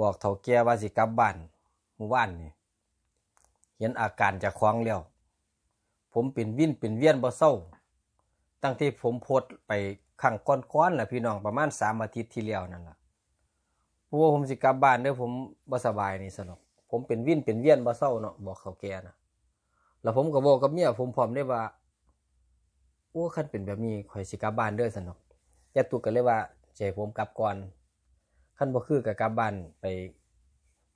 บอกเฒ่าแก่ว่าสิกลับบ้านเมื่อวานนี่เห็นอาการจะคว้างแล้ว ผมเป็นวิ่นเป็นเวียนบ่เศร้า ตั้งที่ผมโพสไปครั้งก้อนๆแหละพี่น้องประมาณสามอาทิตย์ที่แล้วนั่นล่ะพว่าผมสิกลับบ้านเด้อผมบ่สบายนี่สนอกผมเป็นวิ่นเป็นเวียนบ่เศร้าเนาะบอกเขาแก่นะแล้วผมก็บอกกับเมียผมพร้อมได้ว่าโอ้คันเป็นแบบนี้ข่อยสิกลับบ้านเด้อสนอกยาตุกก็เลยว่าใจผมกลับก่อน คันบ่คือก็กลับบ้านไป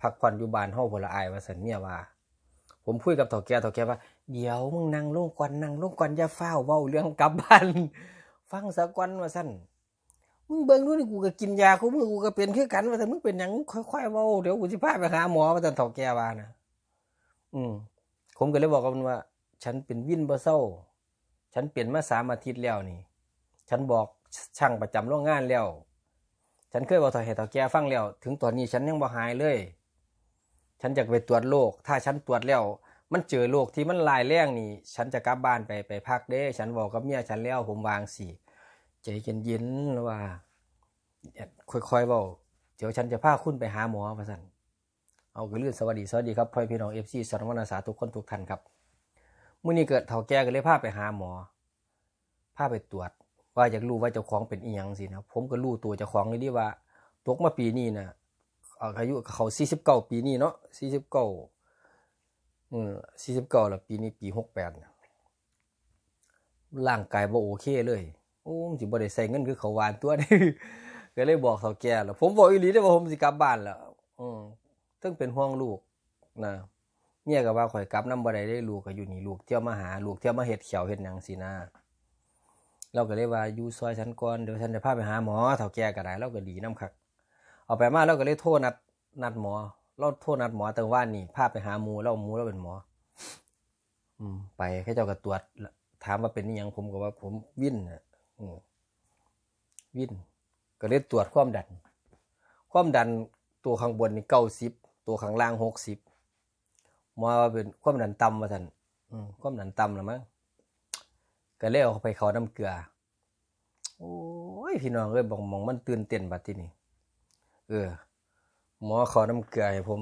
พักผ่อนอยู่บ้านเฮาพุ่นละอายว่าซั่นเมียว่า ผมคุยกับเฒ่าแก่เฒ่าแก่ว่าเดี๋ยวมึงนั่งลงก่อนนั่งลงก่อนอย่าฟ้าวเว้าเรื่องกลับบ้าน ฟังซะก่อนว่าซั่นมึงเบิ่งดูนี่กูก็กินยากูมือกูก็เป็นคือกันว่าแต่มึงเป็นหยังค่อยๆเว้าเดี๋ยวกูสิพาไปหาหมอว่าซั่นเฒ่าแก่ว่านะอืมผมก็เลยบอกกับมันว่า ฉันเป็นวินบ่เศร้า ฉันเปลี่ยนมาสามอาทิตย์แล้วนี่ ฉันบอกช่างประจำโรงงานแล้ว ฉันเคยบอกต่อเหตุต่อแกฟังแล้ว ถึงตอนนี้ฉันยังบ่หายเลย ฉันจะไปตรวจโรคถ้าฉันตรวจแล้ว มันเจอโรคที่มันลายแรงนี่ ฉันจะกลับบ้านไปไปพักเด้ ฉันบอกกับเมียฉันแล้วผมวางสิใจเย็นๆแล้วว่าค่อยๆเบาเดี๋ยวฉันจะพาคุณไปหาหมอพะสันเอากระลื่นสวัสดีสวัสดีครับพ่อพี่น้องเอฟซีสารวัตรสาทุกคนทุกท่านครับมื่อนี้เกิดเฒ่าแก่ก็เลยพาไปหาหมอพาไปตรวจ ว่าอยากรู้ว่าเจ้าของเป็นอีหยังสินะผมก็รู้ตัวเจ้าของเลยดีว่าตกมาปีนี้นะอายุเขาสี่สิบเก้าปีนี้เนาะสี่สิบเก้าอืมสี่สิบเก้าแล้วปีนี้ปีหกแปดร่างกายบ่โอเคเลยโอ้มนสิบ่ได้ใส่เงินคือเขาวานตัวนี่ก็เลยบอกเขาแก่แล้วผมบอกอีหลีได้ว่าผมสิกลับบ้านแล้วอืมซึ่งเป็นห่วงลูกนะเมียก็ว่าข่อยกลับน้ำบ่ได้ได้ลูกก็อยู่นี่ลูกเที่ยวมาหาลูกเที่ยวมาเฮ็ดเขียวเฮ็ดหยังสินะ เราก็เลยว่าอยู่ซอยฉันก่อนเดี๋ยวฉันจะพาไปหาหมอเฒ่าแก่ก็ได้เราก็ดีน้ำคักเอาไปมาเราก็เลยโทรนัดนัดหมอ เราโทรนัดหมอแต่ว่านี่พาไปหาหมูเราหมูเราเป็นหมอ อืม ไปแค่เจ้าก็ตรวจถามว่าเป็นยังผมก็ว่า ผมวิ่นน่ะวิ่นก็เลยตรวจความดัน ความดันตัวข้างบนนี่เก้าสิบตัวข้างล่างหกสิบหมอว่าเป็นความดันต่ำมาท่านความดันต่ำแล้วมั้ง ก็เลยเอาไปเขาน้ำเกลือ โอ้ยพี่น้องเอ้ยบอกมองมันตื่นเต้นบัดที่นี่เออ หมอขาน้ำเกลือให้ผม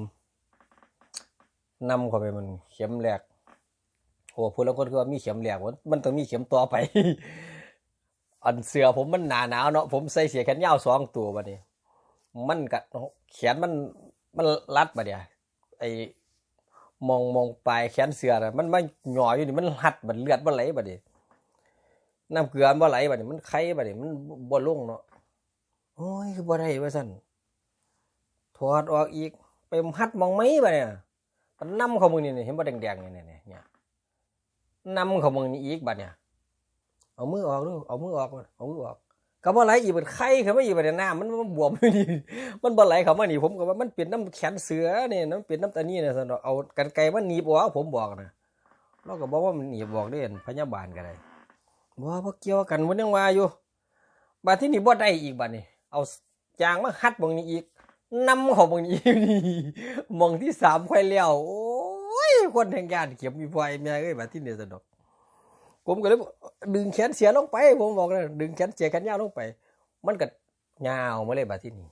นำเข้าไปมันเข็มแรกโอ้พูดแล้วคนคือว่ามีเข็มแรกมันมันต้องมีเข็มต่อไป อันเสือผมมันหนาหนาวเนาะผมใส่เสียแขนยาวสองตัวบัดนี้ มันกัแขนมันมันรัดบัดเดียไอมองมองปลายแขนเสือนะมันมันหย่ออยู่นี่มันหัดมันเลือดมันไหลบัดนี้ น้ำเกลือมันบ่ไหลบัดนี้มันไข่บัดนี้มันบ่ลงเนาะโอ้ยคือบ่ได้ว่าซั่นถอดออกอีก ไปหัดมองไหมบัดเนี่ยมันนำเข้ามึงนี่เห็นบ่แดงๆนี่นี่นี่เนี่ยนำเข้ามึงนี่อีกบัดเนี่ยเอามือออกดูเอามือออกเอามือออกก็บ่ไหลอีกเป็นไข่เข้ามาอีกบัดเนี่ยน้ำมันมันบวมอยู่นี่มันบ่ไหลเข้ามานี่ผมก็ว่ามันเป็นน้ำแขนเสือนี่น้ำเป็นน้ำตานี่นะซั่นเนเอากันไกรมันหนีบออกผมบอกนะเราก็บอกว่ามันหนีบออกได้พยาบาลก็ได้ บ่บ่เกี่ยวกันมันยังว่าอยู่บัดที่นี่บ่ได้อีกบัดนี้เอาจางมาหัดบางนี้อีกนำของบางนี้อีกนี่มองที่สามค่อยแล้วโอ้ยคนแห่งญาติเข็มมีพลอยแม่เอ้ยบัดที่นี่สนุกผมก็เลยดึงแขนเสียลงไป ผมบอกเลยดึงแขนเสียแขนยาวลงไป มันก็ยาวมาเลยบัดที่นี่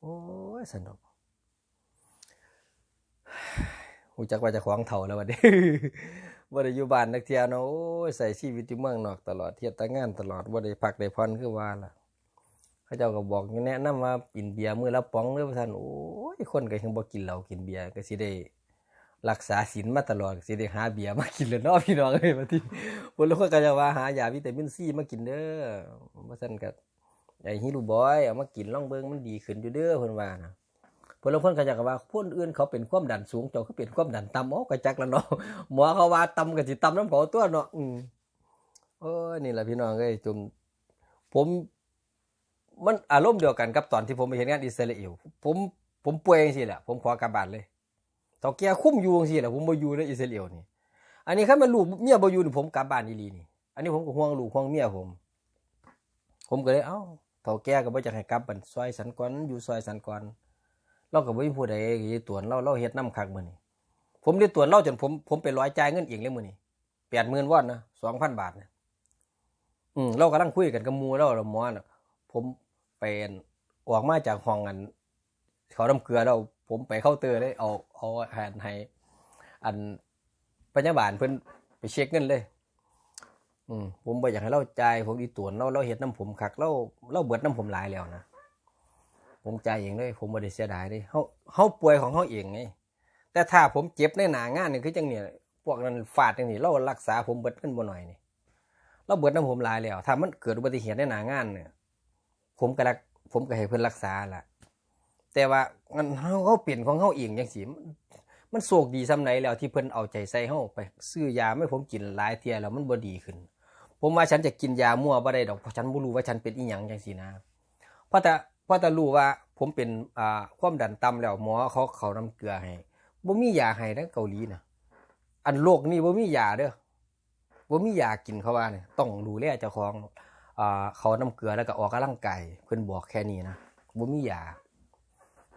โอ้ยสนุกหูจักว่าจะขวางเถ่าแล้วบัดนี้ บ่ได้อยู่บ้านนักเที่ยวเนาะโอ้ยใส่ชีวิตอยู่เมืองนอกตลอดเที่ยวแต่งานตลอดบ่ได้พักได้ผ่อนคือว่าล่ะเขาเจ้าก็บอกแนะนำว่ากินเบียร์มื้อละป๋องเด้อว่าซั่นโอ้ยคนก็ยังบ่กินเหล้ากินเบียร์ก็สิได้รักษาศีลมาตลอดสิได้หาเบียร์มากินแล้วเนาะพี่น้องเอ้ยบัดนี้บ่รู้ก็จะว่าหายาวิตามินซีมากินเด้อว่าซั่นก็ไอ้ฮิรูบอยเอามากินลองเบิ่งมันดีขึ้นอยู่เด้อเพิ่นว่านะ เพิ่นลางคนก็จะว่าคนอื่นเขาเป็นความดันสูงเจ้าเขาเป็นความดันต่ำอ๋อก็จักแล้วเนาะหมอเขาว่าต่ำก็สิต่ำน้ำเขาตัวเนาะอืมเออนี่แหละพี่น้องเอ้ยจุมผมมันอารมณ์เดียวกันกับตอนที่ผมไปเห็นงานอิสราเอลผมผมป่วยจังซี่แหละผมขอกลับบ้านเลยเฒ่าแก่คุ้มอยู่จังซี่แหละผมบ่อยู่ในอิสราเอลนี่อันนี้คันมันลูกเมียบ่อยู่นี่ผมกลับบ้านอีหลีนี่ อันนี้ผมก็ห่วงลูกห่วงเมียผม ผมก็เลยเอ้าเฒ่าแก่ก็บ่อยากให้กลับบันซอยสันก่อนอยู่ซอยสันก่อน เราก็บ่มีผู้ใดสิตรวจเราเราเฮ็ดน้ำคักมื้อนี้ผมได้ตรวจเราจนผมผมไปร้อยจ่ายเงินเองเลยมื้อนี้80,000วอนนะ2,000บาทนะอืมเรากำลังคุยกันกับหมู่เราแล้วหมอน่ะผมไปอั่นออกมาจากห้องอันเขาน้ำเกลือแล้วผมไปเคาน์เตอร์เลยเอาเอาอาหารให้อันพยาบาลเพิ่นไปเช็คเงินเลย อืมผมบ่อยากให้เราจ่ายผมอีตวนเราเราเฮ็ดน้ำผมคักเราเราเบิดน้ำผมหลายแล้วนะ ผมจ่ายเองเลยผมบ่ได้เสียดายเลยเฮาเฮาป่วยของเฮาเองไงแต่ถ้าผมเจ็บในหนางานนี่คือจังเนี่ยพวกนั้นฟาดจังนี่เรารักษาผมเบิดเงินบ่หน่อยนี่เราเบิดน้ำผมลายแล้วถ้ามันเกิดอุบัติเหตุในหนางานเนี่ยผมก็รักผมก็ให้เพิ่อนรักษาล่ะ แต่ว่ามันเฮาเฮาเปลี่ยนของเฮาเองจังซี่มันมันโชคดีซำไหนแล้วที่เพิ่นเอาใจใส่เฮาไป ซื้อยาไม่ผมกินหลายเที่ยแล้วมันบ่ดีขึ้น ผมว่าฉันจะกินยามั่วบ่ได้ดอกเพราะฉันบ่รู้ว่าฉันเป็นอีหยังจังซี่นะ เพราะแต่ พราะแต่รู้ว่าผมเป็นอ่าความดันต่ำแล้วหมอเขาเขาน้ำเกลือให้บ่มียาให้ในเกาหลีนะอันโรคนี้บ่มียาเด้อบ่มียากินเขาว่าเนี่ยต้องดูแลเจ้าของอ่าเขาน้ำเกลือแล้วก็ออกกำลังกายเพิ่นบอกแค่นี้นะบ่มียา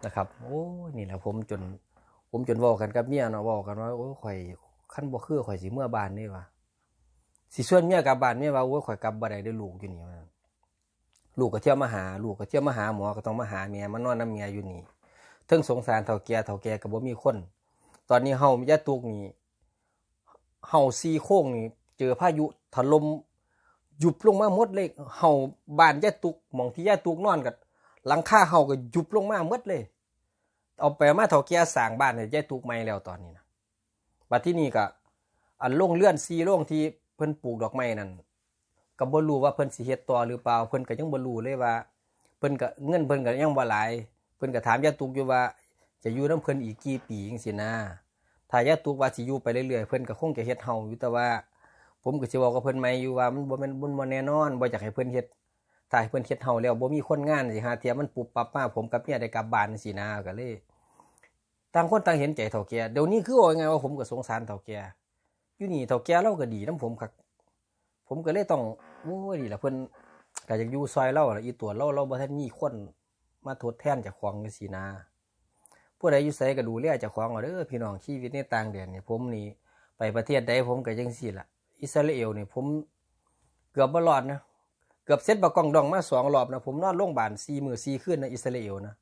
นะครับ โอ้นี่แหละผมจน ผมจนเว้ากันกับเมียเนาะเว้ากันว่าโอ้ข่อยคันบ่คือข่อยสิเมื่อบ้านนี่ว่าสิชวนเมียกลับบ้านเมียว่าโอ้ยข่อยกลับบ่ได้เด้ลูกอยู่นี่ว่า ลูกก็เที่ยวมาหา ลูกก็เที่ยวมาหาหมอก็ต้องมาหาเมียมานอนนํเมียอยู่นี่เทิงสงสารเฒ่าแก่เฒ่าแก่ก็บ่มีคน ตอนนี้เฮามียาตุกนี่เฮาซีโค้งนี่เจอพายุถล่มหยุบลงมาหมดเลยเฮาบ้านยาตุกหม่องที่ยาตุกนอนก็หลังคาเฮาก็หยุบลงมาหมดเลย เอาไปมาเฒ่าแก่สร้างบ้านให้ยายตุกใหม่แล้วตอนนี้นะบัดที่นี่ก็อันโรงเลื่อนซีโรงที่เพิ่นปลูกดอกไม้นั่น ก็บ่รู้ว่าเพิ่นสิเฮ็ดต่อหรือเปล่าเพิ่นก็ยังบ่รู้เลยว่า เพิ่นก็เงินเพิ่นก็ยังบ่หลาย เพิ่นก็ถามยาตุกอยู่ว่า จะอยู่นํเพิ่นอีกกี่ปีจังซี่นะถ้ายาตุกว่าสิอยู่ไปเรื่อยๆเพิ่นก็คงจะเฮ็ดเฮาอยู่แต่ว่า ผมก็สิเว้ากับเพิ่นใหม่อยู่ว่ามันบ่แม่นบุญบ่แน่นอนบ่อยากให้เพิ่นเฮ็ดถ้าให้เพิ่นเฮ็ดเฮาแล้วบ่มีคนงานสิหาเทียมันปุบปับมาผมกับเมียได้กลับบ้านจังซี่นะก็เลยต่างคนต่างเห็นใจเฒ่าแก่เดี๋ยวนี้คือว่าไงว่าผมก็สงสารเฒ่าแก่อยู่นี่เฒ่าแก่เราก็ดีนํผมคัก ผมก็เลยต้องโอ้ยนี่ล่ะเพิ่นก็อยากอยู่ซอยเราล่ะอีตัวเราเราบ่ทันมีคนมาทดแทนจ้าของจังซี่นะผู้ใดอยู่ไสก็ดูแลจ้าของเอาเด้อพี่น้องชีวิตในต่างแดนนี่ผมนี่ไปประเทศใดผมก็จังซี่ล่ะ อิสราเอลนี่ผมเกือบบ่รอดนะเกือบเซ็ตบะกองดองมาสองรอบนะผมนอนโรงพยาบาล4มื้อ4คืนนะอิสราเอลนะ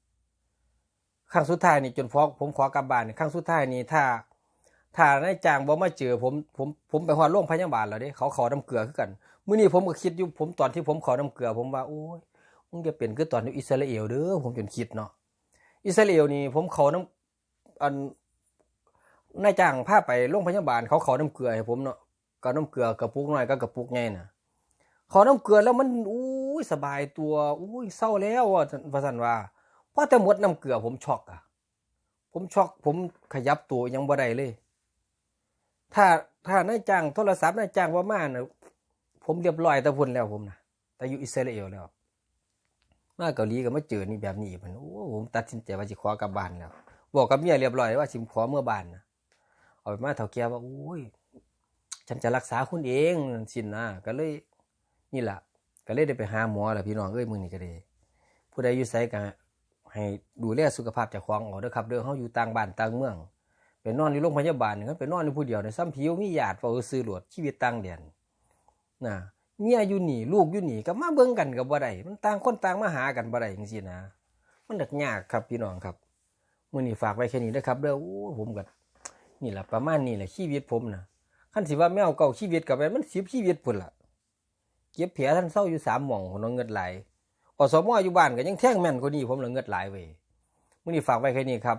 ครั้งสุดท้ายนี่จนพอผมขอกลับบ้านนี่ครั้งสุดท้ายนี่ถ้า ถ้านายจ้างบ่มาเจอผมผมผมไปฮอดโรงพยาบาลแล้วเด้เขาขอน้ำเกลือคือกันมื้อนี้ผมก็คิดอยู่ผมตอนที่ผมขอน้ำเกลือ ผมว่าโอ้ยมึงจะเป็นคือตอนอยู่อิสราเอลเด้อผมจนคิดเนาะอิสราเอลนี่ผมขอน้ำอันนายจ้างพาไปโรงพยาบาล เขาขอน้ำเกลือให้ผมเนาะก็น้ำเกลือกระปุกน้อยก็กระปุกใหญ่น่ะขอน้ำเกลือแล้วมันอู้ยสบายตัวอู้ยเศร้าแล้วว่าว่าซั่นว่าเพอแต่หมดน้ำเกลือผมช็อกอะผมช็อกผมขยับตัวยังบ่ได้เลย ถ้าถ้านายจ้างโทรศัพท์นายจ้างว่ามานะผมเรียบร้อยแต่พุ่นแล้วผมนะแต่อยู่อิสราเอลแล้ว มาเกาหลีก็มาเจอนี่แบบนี้มันโอ้ผมตัดสินใจว่าสิขอกลับบ้านแล้ว บอกกับเมียเรียบร้อยว่าสิขอเมื่อบ้านนะเอาไปมาเฒ่าแก่ว่าโอ้ยฉันจะรักษาคุณเองสินนะก็เลยนี่แหละก็เลยได้ไปหาหมอแหละพี่น้องเอ้ยมื้อนี้ก็ได้ผู้ใดอยู่ไสก็ให้ดูแลสุขภาพจ้าของเอาเด้อครับเด้อเฮาอยู่ต่างบ้านต่างเมือง นอนอยู่โรงพยาบาลนี่ก็ไปนอนอยู่ผู้เดียวในซ้ำผิวมีญาติเฝ้าซื้อหลวดชีวิตต่างแดนนะเมียอยู่หนีลูกอยู่หนีก็มาเบิ่งกันก็บ่ได้มันต่างคนต่างมาหากันบ่ได้จังซี่นะ มันดักยากครับพี่น้องครับมื้อนี้ฝากไว้แค่นี้เด้อครับเด้อโอ้ผมก็นี่ล่ะประมาณนี้แหละชีวิตผมนะคันสิว่าแมวเก่าชีวิตก็แม่นมัน10ชีวิตพุ่นล่ะเก็บแผลท่านเศร้าอยู่3หม่องของน้องเงินไหลอสมอยู่บ้านก็ยังแท่งแม่นกว่านี้ผมเลยเงิดหลายเว้ยมื้อนี้ฝากไว้แค่นี้ครับ